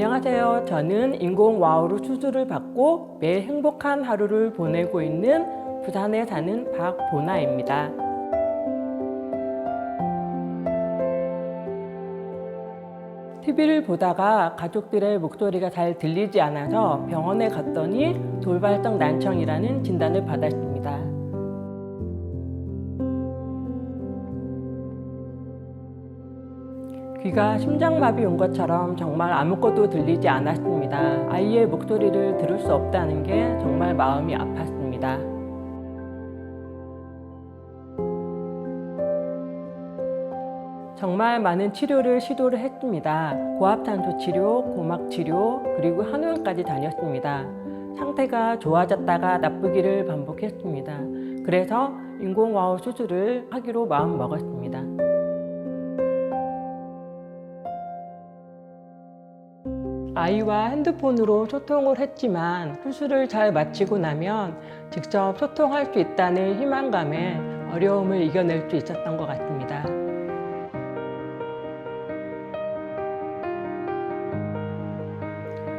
안녕하세요. 저는 인공 와우로 수술을 받고 매일 행복한 하루를 보내고 있는 부산에 사는 박보나입니다. TV를 보다가 가족들의 목소리가 잘 들리지 않아서 병원에 갔더니 돌발성 난청이라는 진단을 받았습니다. 귀가 심장마비 온 것처럼 정말 아무것도 들리지 않았습니다. 아이의 목소리를 들을 수 없다는 게 정말 마음이 아팠습니다. 정말 많은 치료를 시도를 했습니다. 고압탄소 치료, 고막 치료, 그리고 한의원까지 다녔습니다. 상태가 좋아졌다가 나쁘기를 반복했습니다. 그래서 인공와우 수술을 하기로 마음 먹었습니다. 아이와 핸드폰으로 소통을 했지만 수술을 잘 마치고 나면 직접 소통할 수 있다는 희망감에 어려움을 이겨낼 수 있었던 것 같습니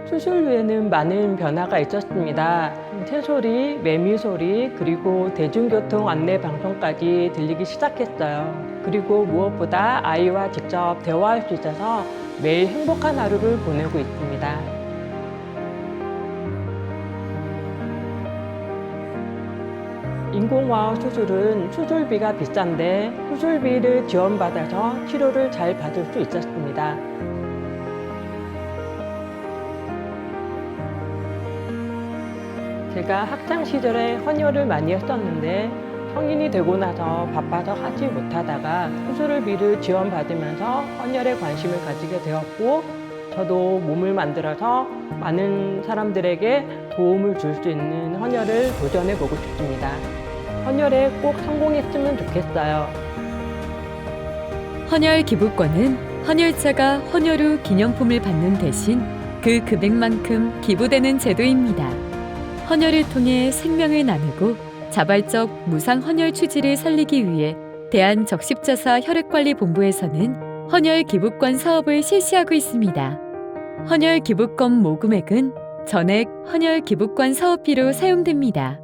수술 후에는 많은 변화가 있었습니다. 새소리, 매미소리, 그리고 대중교통 안내 방송까지 들리기 시작했어요. 그리고 무엇보다 아이와 직접 대화할 수 있어서 매일 행복한 하루를 보내고 있습니다. 인공와우 수술은 수술비가 비싼데 수술비를 지원받아서 치료를 잘 받을 수 있었습니다. 제가 학창 시절에 헌혈을 많이 했었는데 성인이 되고 나서 바빠서 하지 못하다가 수술비를 지원받으면서 헌혈에 관심을 가지게 되었고 저도 몸을 만들어서 많은 사람들에게 도움을 줄 수 있는 헌혈을 도전해 보고 싶습니다. 헌혈에 꼭 성공했으면 좋겠어요. 헌혈 기부권은 헌혈자가 헌혈 후 기념품을 받는 대신 그 금액만큼 기부되는 제도입니다. 헌혈을 통해 생명을 나누고 자발적 무상 헌혈 취지를 살리기 위해 대한적십자사 혈액관리본부에서는 헌혈 기부권 사업을 실시하고 있습니다. 헌혈 기부권 모금액은 전액 헌혈 기부권 사업비로 사용됩니다.